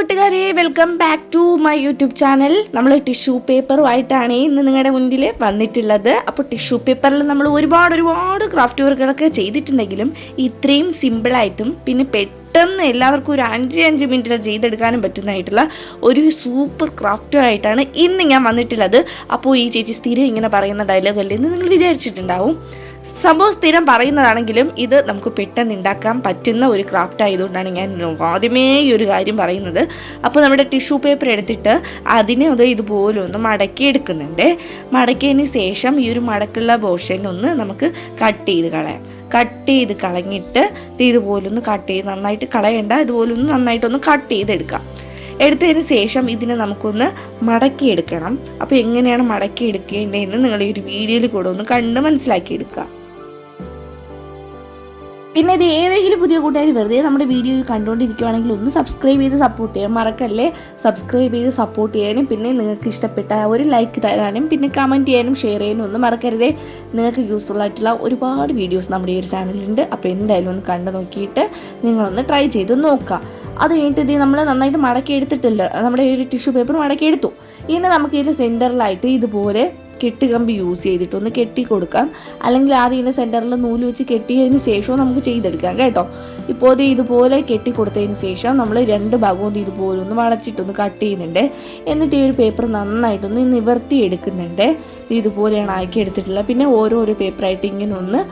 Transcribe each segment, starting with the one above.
കൂട്ടുകാരെ welcome back to my YouTube channel നമ്മൾ tissue പേപ്പറുമായിട്ടാണ് ഇന്ന് നിങ്ങളുടെ മുന്നിൽ വന്നിട്ടുള്ളത്. അപ്പോൾ ടിഷ്യൂ പേപ്പറിൽ നമ്മൾ ഒരുപാട് ഒരുപാട് ക്രാഫ്റ്റ് വർക്കുകളൊക്കെ ചെയ്തിട്ടുണ്ടെങ്കിലും ഇത്രയും സിമ്പിളായിട്ടും പിന്നെ പെട്ടെന്ന് എല്ലാവർക്കും ഒരു അഞ്ച് അഞ്ച് മിനിറ്റിൽ ചെയ്തെടുക്കാനും പറ്റുന്നതായിട്ടുള്ള ഒരു സൂപ്പർ ക്രാഫ്റ്റുമായിട്ടാണ് ഇന്ന് ഞാൻ വന്നിട്ടുള്ളത്. അപ്പോൾ ഈ ചേച്ചി സ്ഥിരം ഇങ്ങനെ പറയുന്ന ഡയലോഗല്ലേ എന്ന് നിങ്ങൾ വിചാരിച്ചിട്ടുണ്ടാവും. സംഭവം സ്ഥിരം പറയുന്നതാണെങ്കിലും ഇത് നമുക്ക് പെട്ടെന്ന് ഉണ്ടാക്കാൻ പറ്റുന്ന ഒരു ക്രാഫ്റ്റ് ആയതുകൊണ്ടാണ് ഞാൻ ആദ്യമേ ഈ ഒരു കാര്യം പറയുന്നത്. അപ്പോൾ നമ്മുടെ ടിഷ്യൂ പേപ്പർ എടുത്തിട്ട് അതിനെ അത് ഇതുപോലെ ഒന്ന് മടക്കി എടുക്കുന്നുണ്ട് മടക്കിയതിന് ശേഷം ഈ ഒരു മടക്കുള്ള പോർഷൻ ഒന്ന് നമുക്ക് കട്ട് ചെയ്ത് കളയാം. കട്ട് ചെയ്ത് കളഞ്ഞിട്ട് ഇതുപോലൊന്ന് കട്ട് ചെയ്ത് നന്നായിട്ട് കളയണ്ട. ഇതുപോലൊന്ന് നന്നായിട്ടൊന്ന് കട്ട് ചെയ്തെടുക്കാം. എടുത്തതിന് ശേഷം ഇതിനെ നമുക്കൊന്ന് മടക്കി എടുക്കണം അപ്പോൾ എങ്ങനെയാണ് മടക്കി മടക്കിയെടുക്കേണ്ടതെന്ന് നിങ്ങൾ ഈ ഒരു വീഡിയോയിൽ കൂടെ ഒന്ന് കണ്ട് മനസ്സിലാക്കിയെടുക്കുക. പിന്നെ ഇത് ഏതെങ്കിലും പുതിയ കൂട്ടുകാർ വെറുതെ നമ്മുടെ വീഡിയോ കണ്ടുകൊണ്ടിരിക്കുകയാണെങ്കിൽ ഒന്ന് സബ്സ്ക്രൈബ് ചെയ്ത് സപ്പോർട്ട് ചെയ്യാൻ മറക്കല്ലേ? സബ്സ്ക്രൈബ് ചെയ്ത് സപ്പോർട്ട് ചെയ്യാനും പിന്നെ നിങ്ങൾക്ക് ഇഷ്ടപ്പെട്ട ഒരു ലൈക്ക് തരാനും പിന്നെ കമന്റ് ചെയ്യാനും ഷെയർ ചെയ്യാനും ഒന്നും മറക്കരുതേ. നിങ്ങൾക്ക് യൂസ്ഫുൾ ആയിട്ടുള്ള ഒരുപാട് വീഡിയോസ് നമ്മുടെ ഈ ഒരു ചാനലിലുണ്ട് അപ്പോൾ എന്തായാലും ഒന്ന് കണ്ടു നോക്കിയിട്ട് നിങ്ങളൊന്ന് ട്രൈ ചെയ്ത് നോക്കുക. അത് കഴിഞ്ഞിട്ട് ഇത് നമ്മൾ നന്നായിട്ട് മടക്കി എടുത്തിട്ടില്ല. നമ്മുടെ ഈ ഒരു ടിഷ്യൂ പേപ്പർ മടക്കി എടുത്തു. ഇനി നമുക്ക് ഇതിന്റെ സെന്ററിലായിട്ട് ഇതുപോലെ കെട്ടി കെട്ടുകമ്പി യൂസ് ചെയ്തിട്ട് ഒന്ന് കെട്ടി കൊടുക്കാം. അല്ലെങ്കിൽ ആദ്യം ഇതിന്റെ സെന്ററിൽ നൂൽ വെച്ച് കെട്ടിയതിന് ശേഷവും നമുക്ക് ചെയ്തെടുക്കാം കേട്ടോ. ഇപ്പോൾ ഇത് ഇതുപോലെ കെട്ടി കൊടുത്തതിന് ശേഷം നമ്മൾ രണ്ട് ഭാഗവും ഇത് ഇതുപോലെ ഒന്ന് വളച്ചിട്ടൊന്ന് കട്ട് ചെയ്യുന്നുണ്ട്. എന്നിട്ട് ഈ ഒരു പേപ്പർ നന്നായിട്ടൊന്ന് നിവർത്തി എടുക്കുന്നുണ്ട്. ഇത് ഇതുപോലെയാണ് ആക്കി എടുത്തിട്ടുള്ളത്. പിന്നെ ഓരോരോ പേപ്പറായിട്ട് ഇങ്ങനെ ഒന്ന്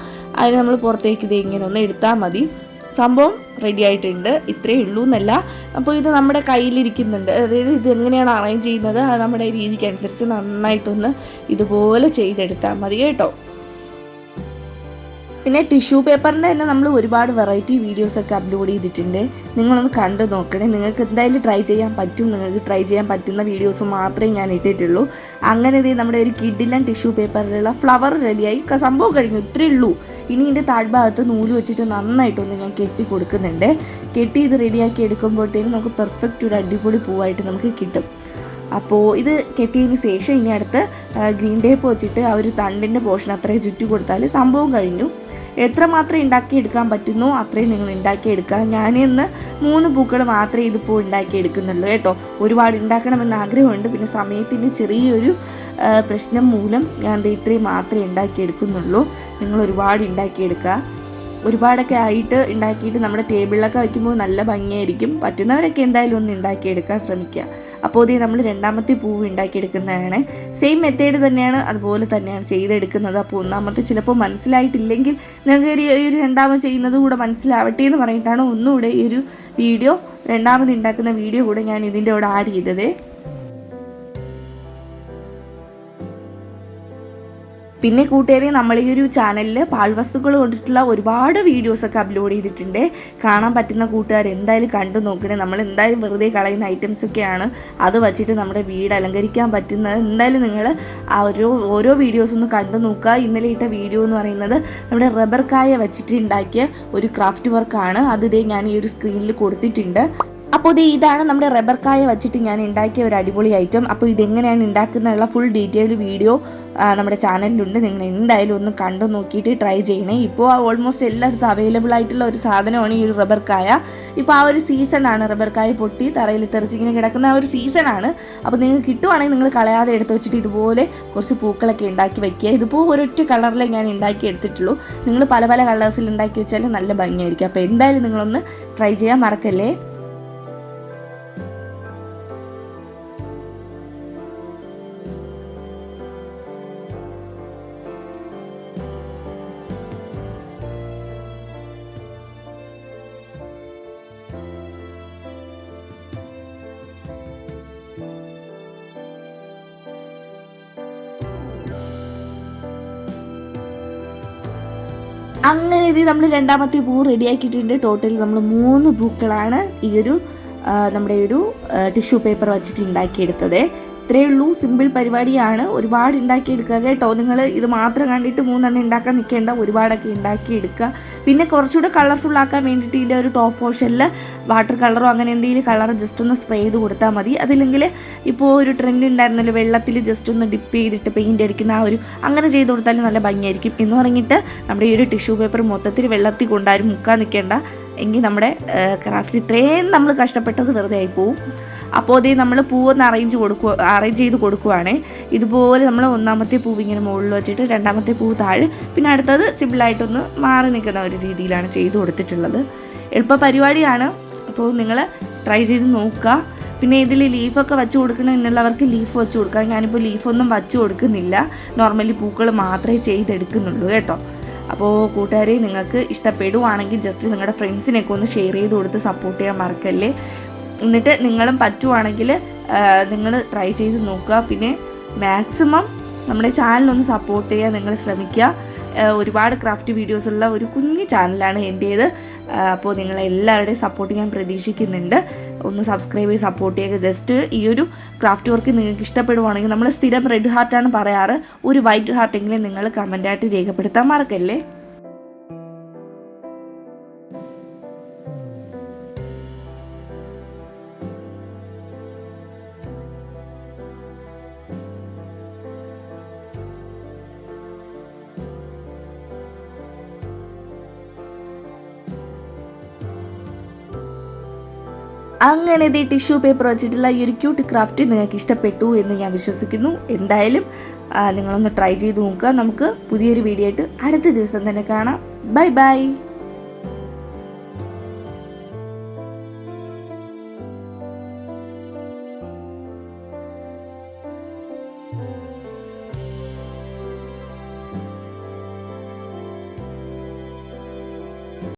അതിന് നമ്മൾ പുറത്തേക്ക് ഇത് ഇങ്ങനെ ഒന്ന് എടുത്താൽ മതി. സംഭവം റെഡി ആയിട്ടുണ്ട്. ഇത്രയേ ഉള്ളൂ എന്നല്ല അപ്പോൾ ഇത് നമ്മുടെ കയ്യിലിരിക്കുന്നുണ്ട്. അതായത് ഇത് എങ്ങനെയാണ് അറേഞ്ച് ചെയ്യുന്നത്? അത് നമ്മുടെ രീതിക്ക് അനുസരിച്ച് നന്നായിട്ടൊന്ന് ഇതുപോലെ ചെയ്തെടുത്താൽ മതി കേട്ടോ. പിന്നെ ടിഷ്യൂ പേപ്പറിന്റെ തന്നെ നമ്മൾ ഒരുപാട് വെറൈറ്റി വീഡിയോസൊക്കെ അപ്ലോഡ് ചെയ്തിട്ടുണ്ട്. നിങ്ങളൊന്ന് കണ്ടു നോക്കണേ. നിങ്ങൾക്ക് എന്തായാലും ട്രൈ ചെയ്യാൻ പറ്റും. നിങ്ങൾക്ക് ട്രൈ ചെയ്യാൻ പറ്റുന്ന വീഡിയോസ് മാത്രമേ ഞാൻ ഇട്ടിട്ടുള്ളൂ. അങ്ങനെ ഇത് നമ്മുടെ ഒരു കിഡിലൻ ടിഷ്യൂ പേപ്പറിലുള്ള ഫ്ലവർ റെഡിയായി സംഭവം കഴിഞ്ഞു. ഇത്രയേ ഉള്ളൂ. ഇനി ഇതിന്റെ താഴ്ഭാഗത്ത് നൂൽ വെച്ചിട്ട് നന്നായിട്ടൊന്ന് ഞാൻ കെട്ടി കൊടുക്കുന്നുണ്ട്. കെട്ടി ഇത് റെഡിയാക്കി എടുക്കുമ്പോഴത്തേനും നമുക്ക് പെർഫെക്റ്റ് ഒരു അടിപൊളി പൂവായിട്ട് നമുക്ക് കിട്ടും. അപ്പോൾ ഇത് കെട്ടിയതിന് ശേഷം ഇനി അടുത്ത് ഗ്രീൻ ടേപ്പ് വെച്ചിട്ട് ആ ഒരു തണ്ടിന്റെ പോർഷൻ അത്രയും ചുറ്റി കൊടുത്താൽ സംഭവം കഴിഞ്ഞു. എത്രമാത്രം ഉണ്ടാക്കിയെടുക്കാൻ പറ്റുന്നോ അത്രയും നിങ്ങൾ ഉണ്ടാക്കിയെടുക്കുക. ഞാൻ ഇന്ന് മൂന്ന് പൂക്കൾ മാത്രമേ ഇതിപ്പോൾ ഉണ്ടാക്കിയെടുക്കുന്നുള്ളൂ കേട്ടോ. ഒരുപാട് ഉണ്ടാക്കണമെന്ന് ആഗ്രഹമുണ്ട്. പിന്നെ സമയത്തിന്റെ ചെറിയൊരു പ്രശ്നം മൂലം ഞാൻ ദേ ഇത്രയും മാത്രമേ ഉണ്ടാക്കിയെടുക്കുന്നുള്ളൂ. നിങ്ങൾ ഒരുപാട് ഉണ്ടാക്കിയെടുക്കുക. ഒരുപാടൊക്കെ ആയിട്ട് ഉണ്ടാക്കിയിട്ട് നമ്മുടെ ടേബിളിലൊക്കെ വയ്ക്കുമ്പോൾ നല്ല ഭംഗിയായിരിക്കും. പറ്റുന്നവരൊക്കെ എന്തായാലും ഒന്ന് ഉണ്ടാക്കിയെടുക്കാൻ ശ്രമിക്കുക. അപ്പോൾ ഇതേ നമ്മൾ രണ്ടാമത്തെ പൂവ് ഉണ്ടാക്കിയെടുക്കുന്നതാണ്. സെയിം മെത്തേഡ് തന്നെയാണ് അതുപോലെ തന്നെയാണ് ചെയ്തെടുക്കുന്നത്. അപ്പോൾ ഒന്നാമത്തെ ചിലപ്പോൾ മനസ്സിലായിട്ടില്ലെങ്കിൽ നിങ്ങൾക്ക് ഈ ഒരു രണ്ടാമത് ചെയ്യുന്നത് കൂടെ മനസ്സിലാവട്ടെ എന്ന് പറഞ്ഞിട്ടാണ് ഒന്നുകൂടെ ഈ ഒരു വീഡിയോ രണ്ടാമത് ഉണ്ടാക്കുന്ന വീഡിയോ കൂടെ ഞാൻ ഇതിന്റെ കൂടെ ആഡ് ചെയ്തത്. പിന്നെ കൂട്ടുകാരെ നമ്മൾ ഈ ഒരു ചാനലിൽ പാഴ്വസ്തുക്കൾ കൊണ്ടിട്ടുള്ള ഒരുപാട് വീഡിയോസൊക്കെ അപ്ലോഡ് ചെയ്തിട്ടുണ്ട്. കാണാൻ പറ്റുന്ന കൂട്ടുകാർ എന്തായാലും കണ്ടു നോക്കണേ. നമ്മൾ എന്തായാലും വെറുതെ കളയുന്ന ഐറ്റംസ് ഒക്കെയാണ് അത് വച്ചിട്ട് നമ്മുടെ വീട് അലങ്കരിക്കാൻ പറ്റുന്നത്. എന്തായാലും നിങ്ങൾ ആ ഓരോ ഓരോ വീഡിയോസ് ഒന്ന് കണ്ടു നോക്കുക. ഇന്നലെ ഇട്ട വീഡിയോ എന്ന് പറയുന്നത് നമ്മുടെ റബ്ബർ കായ വെച്ചിട്ട് ഉണ്ടാക്കിയ ഒരു ക്രാഫ്റ്റ് വർക്കാണ് അത് ഞാൻ ഈ ഒരു സ്ക്രീനിൽ കൊടുത്തിട്ടുണ്ട്. അപ്പോൾ ഇത് ഇതാണ് നമ്മുടെ റബ്ബർ കായ വെച്ചിട്ട് ഞാൻ ഉണ്ടാക്കിയ ഒരു അടിപൊളി ഐറ്റം അപ്പോൾ ഇതെങ്ങനെയാണ് ഉണ്ടാക്കുന്നതിനുള്ള ഫുൾ ഡീറ്റെയിൽഡ് വീഡിയോ നമ്മുടെ ചാനലിലുണ്ട് നിങ്ങൾ എന്തായാലും ഒന്ന് കണ്ടു നോക്കിയിട്ട് ട്രൈ ചെയ്യണേ. ഇപ്പോൾ ഓൾമോസ്റ്റ് എല്ലായിടത്തും അവൈലബിൾ ആയിട്ടുള്ള ഒരു സാധനമാണ് ഈ ഒരു റബ്ബർ കായ. ഇപ്പോൾ ആ ഒരു സീസണാണ് റബ്ബർ കായ പൊട്ടി തറയിൽ തെറിച്ചിങ്ങനെ കിടക്കുന്ന ആ ഒരു സീസണാണ് അപ്പോൾ നിങ്ങൾക്ക് കിട്ടുവാണെങ്കിൽ നിങ്ങൾ കളയാതെ എടുത്ത് വെച്ചിട്ട് ഇതുപോലെ കുറച്ച് പൂക്കളൊക്കെ ഉണ്ടാക്കി വെക്കുക. ഇതിപ്പോൾ ഒരൊറ്റ കളറിലേ ഞാൻ ഉണ്ടാക്കി എടുത്തിട്ടുള്ളൂ. നിങ്ങൾ പല പല കളേഴ്സിൽ ഉണ്ടാക്കി വെച്ചാൽ നല്ല ഭംഗിയായിരിക്കും. അപ്പോൾ എന്തായാലും നിങ്ങളൊന്ന് ട്രൈ ചെയ്യാൻ മറക്കല്ലേ? അങ്ങനെ ഇത് നമ്മൾ രണ്ടാമത്തെ പൂ റെഡിയാക്കിയിട്ടുണ്ട് ടോട്ടൽ നമ്മൾ മൂന്ന് പൂക്കളാണ് ഈ ഒരു നമ്മുടെ ഒരു ടിഷ്യൂ പേപ്പർ വെച്ചിട്ട് ഉണ്ടാക്കിയെടുത്തത്. ഇത്രയേ ഉള്ളൂ. സിമ്പിൾ പരിപാടിയാണ്. ഒരുപാട് ഉണ്ടാക്കിയെടുക്കുക കേട്ടോ. നിങ്ങൾ ഇത് മാത്രം കണ്ടിട്ട് മൂന്നെണ്ണം ഉണ്ടാക്കാൻ നിൽക്കേണ്ട. ഒരുപാടൊക്കെ ഉണ്ടാക്കിയെടുക്കുക. പിന്നെ കുറച്ചുകൂടെ കളർഫുൾ ആക്കാൻ വേണ്ടിയിട്ട് ഇതിന്റെ ഒരു ടോപ്പ് പോർഷനിൽ വാട്ടർ കളറോ അങ്ങനെ എന്തെങ്കിലും കളർ ജസ്റ്റ് ഒന്ന് സ്പ്രേ ചെയ്ത് കൊടുത്താൽ മതി. അതില്ലെങ്കിൽ ഇപ്പോൾ ഒരു ട്രെൻഡ് ഉണ്ടായിരുന്നല്ലോ വെള്ളത്തിൽ ജസ്റ്റ് ഒന്ന് ഡിപ്പ് ചെയ്തിട്ട് പെയിന്റ് അടിക്കുന്ന ആ ഒരു അങ്ങനെ ചെയ്ത് കൊടുത്താലും നല്ല ഭംഗിയായിരിക്കും. എന്ന് പറഞ്ഞിട്ട് നമ്മുടെ ഈ ഒരു ടിഷ്യൂ പേപ്പർ മൊത്തത്തിൽ വെള്ളത്തിൽ കൊണ്ടാരും മുക്കാൻ നിൽക്കേണ്ട. എങ്കിൽ നമ്മുടെ ക്രാഫ്റ്റ് ഇത്രയും നമ്മൾ കഷ്ടപ്പെട്ടത് വെറുതെ ആയി പോവും. അപ്പോൾ അതേ നമ്മൾ പൂവൊന്ന് അറേഞ്ച് കൊടുക്കുക അറേഞ്ച് ചെയ്ത് കൊടുക്കുവാണേ. ഇതുപോലെ നമ്മൾ ഒന്നാമത്തെ പൂവ് ഇങ്ങനെ മുകളിൽ വെച്ചിട്ട് രണ്ടാമത്തെ പൂവ് താഴെ. പിന്നെ അടുത്തത് സിമ്പിളായിട്ടൊന്ന് മാറി നിൽക്കുന്ന ഒരു രീതിയിലാണ് ചെയ്ത് കൊടുത്തിട്ടുള്ളത്. എളുപ്പ പരിപാടിയാണ്. അപ്പോൾ നിങ്ങൾ ട്രൈ ചെയ്ത് നോക്കുക. പിന്നെ ഇതിൽ ലീഫൊക്കെ വെച്ച് കൊടുക്കണം എന്നുള്ളവർക്ക് ലീഫ് വെച്ച് കൊടുക്കാം. ഞാനിപ്പോൾ ലീഫൊന്നും വച്ച് കൊടുക്കുന്നില്ല. നോർമലി പൂക്കൾ മാത്രമേ ചെയ്തെടുക്കുന്നുള്ളൂ കേട്ടോ. അപ്പോൾ കൂട്ടുകാരെ നിങ്ങൾക്ക് ഇഷ്ടപ്പെടുവാണെങ്കിൽ ജസ്റ്റ് നിങ്ങളുടെ ഫ്രണ്ട്സിനൊക്കെ ഒന്ന് ഷെയർ ചെയ്ത് കൊടുത്ത് സപ്പോർട്ട് ചെയ്യാൻ മറക്കല്ലേ. എന്നിട്ട് നിങ്ങളും പറ്റുവാണെങ്കിൽ നിങ്ങൾ ട്രൈ ചെയ്ത് നോക്കുക. പിന്നെ മാക്സിമം നമ്മുടെ ചാനലൊന്ന് സപ്പോർട്ട് ചെയ്യാൻ നിങ്ങൾ ശ്രമിക്കുക. ഒരുപാട് ക്രാഫ്റ്റ് വീഡിയോസ് ഉള്ള ഒരു കുഞ്ഞു ചാനലാണ് എന്റേത് അപ്പോൾ നിങ്ങളെല്ലാവരുടെയും സപ്പോർട്ട് ഞാൻ പ്രതീക്ഷിക്കുന്നുണ്ട്. ഒന്ന് സബ്സ്ക്രൈബ് ചെയ്ത് സപ്പോർട്ട് ചെയ്യുക. ജസ്റ്റ് ഈ ഒരു ക്രാഫ്റ്റ് വർക്ക് നിങ്ങൾക്ക് ഇഷ്ടപ്പെടുവാണെങ്കിൽ നമ്മൾ സ്ഥിരം റെഡ് ഹാർട്ടാണ് പറയാറ്. ഒരു വൈറ്റ് ഹാർട്ടെങ്കിലും നിങ്ങൾ കമന്റായിട്ട് രേഖപ്പെടുത്താൻ മറക്കല്ലേ? അങ്ങനെ ഇത് ടിഷ്യൂ പേപ്പർ വെച്ചിട്ടുള്ള ഈ ഒരു ക്യൂട്ട് ക്രാഫ്റ്റ് നിങ്ങൾക്ക് ഇഷ്ടപ്പെട്ടു എന്ന് ഞാൻ വിശ്വസിക്കുന്നു. എന്തായാലും നിങ്ങളൊന്ന് ട്രൈ ചെയ്ത് നോക്കുക. നമുക്ക് പുതിയൊരു വീഡിയോ ആയിട്ട് അടുത്ത ദിവസം തന്നെ കാണാം. Bye bye